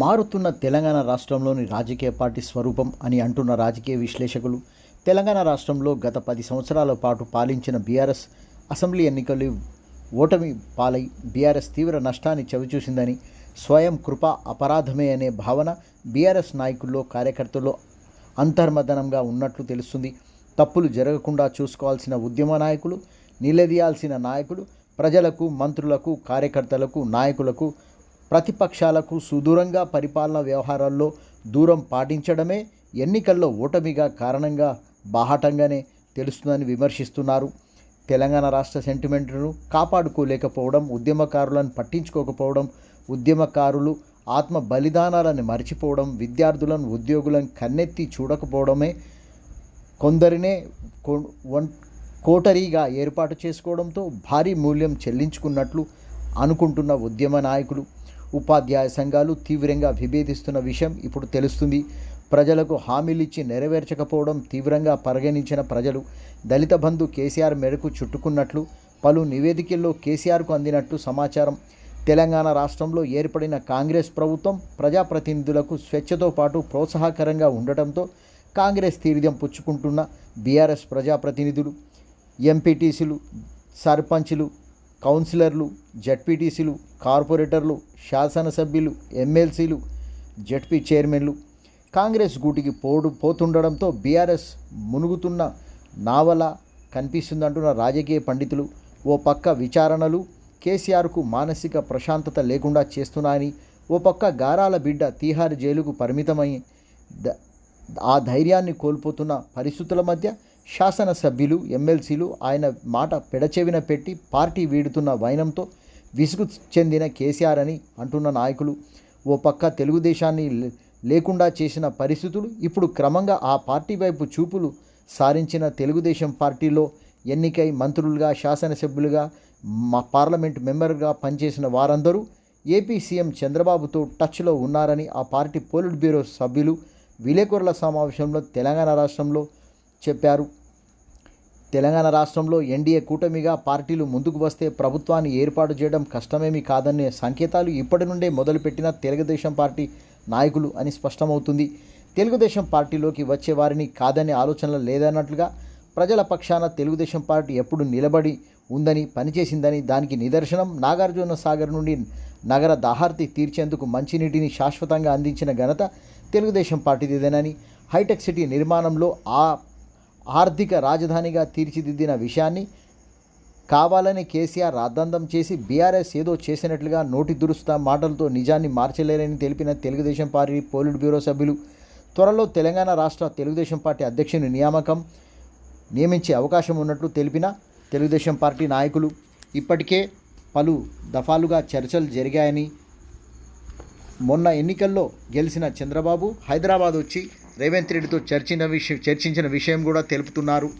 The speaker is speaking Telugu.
మారుతున్న తెలంగాణ రాష్ట్రంలోని రాజకీయ పార్టీ స్వరూపం అని అంటున్న రాజకీయ విశ్లేషకులు తెలంగాణ రాష్ట్రంలో గత పది సంవత్సరాల పాటు పాలించిన బీఆర్ఎస్ అసెంబ్లీ ఎన్నికలు ఓటమి పాలై బీఆర్ఎస్ తీవ్ర నష్టాన్ని చవిచూసిందని స్వయం కృప అపరాధమే అనే భావన బీఆర్ఎస్ నాయకుల్లో కార్యకర్తల్లో అంతర్మదనంగా ఉన్నట్లు తెలుస్తుంది. తప్పులు జరగకుండా చూసుకోవాల్సిన ఉద్యమ నాయకులు నిలదీయాల్సిన నాయకులు ప్రజలకు మంత్రులకు కార్యకర్తలకు నాయకులకు ప్రతిపక్షాలకు సుదూరంగా పరిపాలన వ్యవహారాల్లో దూరం పాటించడమే ఎన్నికల్లో ఓటమిగా కారణంగా బాహాటంగానే తెలుస్తుందని విమర్శిస్తున్నారు. తెలంగాణ రాష్ట్ర సెంటిమెంట్ను కాపాడుకోలేకపోవడం ఉద్యమకారులను పట్టించుకోకపోవడం ఉద్యమకారులు ఆత్మ బలిదానాలను మర్చిపోవడం విద్యార్థులను ఉద్యోగులను కన్నెత్తి చూడకపోవడమే కొందరినే కోటరీగా ఏర్పాటు చేసుకోవడంతో భారీ మూల్యం చెల్లించుకున్నట్లు అనుకుంటున్న ఉద్యమ నాయకులు ఉపాధ్యాయ సంఘాలు తీవ్రంగా విభేదిస్తున్న విషయం ఇప్పుడు తెలుస్తుంది. ప్రజలకు హామీలిచ్చి నెరవేర్చకపోవడం తీవ్రంగా పరిగణించిన ప్రజలు దళిత బంధు కేసీఆర్ మేరకు చుట్టుకున్నట్లు పలు నివేదికల్లో కేసీఆర్కు అందినట్టు సమాచారం. తెలంగాణ రాష్ట్రంలో ఏర్పడిన కాంగ్రెస్ ప్రభుత్వం ప్రజాప్రతినిధులకు స్వేచ్ఛతో పాటు ప్రోత్సాహకరంగా ఉండటంతో కాంగ్రెస్ తీర్థం పుచ్చుకుంటున్న బీఆర్ఎస్ ప్రజాప్రతినిధులు ఎంపీటీసీలు సర్పంచ్లు కౌన్సిలర్లు జడ్పీటీసీలు కార్పొరేటర్లు శాసనసభ్యులు ఎమ్మెల్సీలు జడ్పీ చైర్మన్లు. కాంగ్రెస్ గూటికి పోడు పోతుండడంతో బీఆర్ఎస్ మునుగుతున్న నావల కనిపిస్తుందంటున్న రాజకీయ పండితులు. ఓ పక్క విచారణలు కేసీఆర్కు మానసిక ప్రశాంతత లేకుండా చేస్తున్నాయని ఓ పక్క గారాల బిడ్డ తీహార్ జైలుకు పరిమితమై ద- ఆ ధైర్యాన్ని కోల్పోతున్న పరిస్థితుల మధ్య శాసనసభ్యులు ఎమ్మెల్సీలు ఆయన మాట పెడచెవిన పెట్టి పార్టీ వీడుతున్న వైనంతో విసుగు చెందిన కేసీఆర్ అని అంటున్న నాయకులు ఓ పక్క తెలుగుదేశాన్ని లే- లేకుండా చేసిన పరిస్థితులు ఇప్పుడు క్రమంగా ఆ పార్టీ వైపు చూపులు సారించిన తెలుగుదేశం పార్టీలో ఎన్నికై మంత్రులుగా శాసనసభ్యులుగా మా పార్లమెంట్ మెంబర్గా పనిచేసిన వారందరూ ఏపీ సీఎం చంద్రబాబుతో టచ్లో ఉన్నారని ఆ పార్టీ పోలిట్ బ్యూరో సభ్యులు విలేకరుల సమావేశంలో తెలంగాణ రాష్ట్రంలో చెప్పారు. తెలంగాణ రాష్ట్రంలో ఎన్డీఏ కూటమిగా పార్టీలు ముందుకు వస్తే ప్రభుత్వాన్ని ఏర్పాటు చేయడం కష్టమేమీ కాదనే సంకేతాలు ఇప్పటి నుండే మొదలుపెట్టిన తెలుగుదేశం పార్టీ నాయకులు అని స్పష్టమవుతుంది. తెలుగుదేశం పార్టీలోకి వచ్చే వారిని కాదనే ఆలోచనలు లేదన్నట్లుగా ప్రజల పక్షాన తెలుగుదేశం పార్టీ ఎప్పుడు నిలబడి ఉందని పనిచేసిందని దానికి నిదర్శనం నాగార్జున సాగర్ నుండి నగర దాహార్తి తీర్చేందుకు మంచినీటిని శాశ్వతంగా అందించిన ఘనత తెలుగుదేశం పార్టీదేదేనని హైటెక్ సిటీ నిర్మాణంలో ఆ ఆర్థిక రాజధానిగా తీర్చిదిద్దిన విషయాన్ని కావాలని కేసీఆర్ రాద్దందం చేసి బీఆర్ఎస్ ఏదో చేసినట్లుగా నోటి దురుస్తా మాటలతో నిజాన్ని మార్చలేరని తెలిపిన తెలుగుదేశం పార్టీ పోలిట్ బ్యూరో సభ్యులు. త్వరలో తెలంగాణ రాష్ట్ర తెలుగుదేశం పార్టీ అధ్యక్షుని నియామకం నియమించే అవకాశం ఉన్నట్లు తెలిపిన తెలుగుదేశం పార్టీ నాయకులు. ఇప్పటికే పలు దఫాలుగా చర్చలు జరిగాయని మొన్న ఎన్నికల్లో గెలిచిన చంద్రబాబు హైదరాబాద్ వచ్చి రేవంత్ రెడ్డితో చర్చిన విషయం చర్చించిన విషయం కూడా తెలుపుతున్నారు.